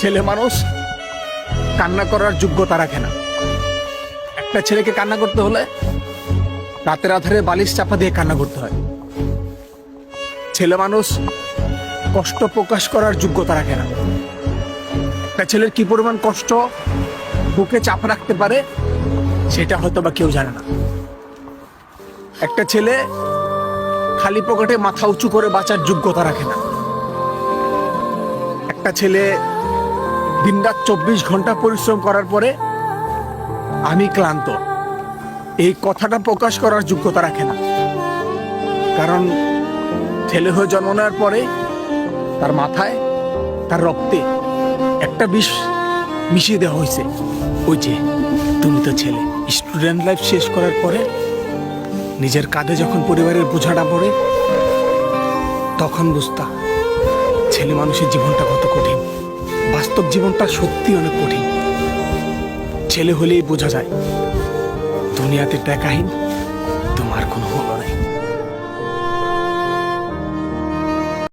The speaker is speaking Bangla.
ছেলে মানুষ কান্না করার যোগ্যতা রাখে না। একটা ছেলেকে কান্না করতে হলে রাতের আধারে বালিশ চাপা দিয়ে কান্না করতে হয়। ছেলে মানুষ কষ্ট প্রকাশ করার যোগ্যতা রাখে না। একটা ছেলের কি পরিমাণ কষ্ট বুকে চাপ রাখতে পারে, সেটা হয়তো বা কেউ জানে না। একটা ছেলে খালি পকেটে মাথা উঁচু করে বাঁচার যোগ্যতা রাখে না। একটা ছেলে দিনরাত চব্বিশ ঘণ্টা পরিশ্রম করার পরে আমি ক্লান্ত। এই কথাটা প্রকাশ করার যোগ্যতা রাখে না। কারণ ছেলে হয়ে জন্ম নেওয়ার পরে তার মাথায়, তার রক্তে একটা বিষ মিশিয়ে দেওয়া হয়েছে। ওই যে, তুমি তো ছেলে। স্টুডেন্ট লাইফ শেষ করার পরে নিজের কাঁধে যখন পরিবারের বোঝাটা পড়ে, তখন বুঝতা ছেলে মানুষের জীবনটা কত কঠিন। বাস্তব জীবনটা সত্যি অনেক কঠিন। ছেলে হলেই বোঝা যায় দুনিয়াতে টাকাহীন তোমার কোনো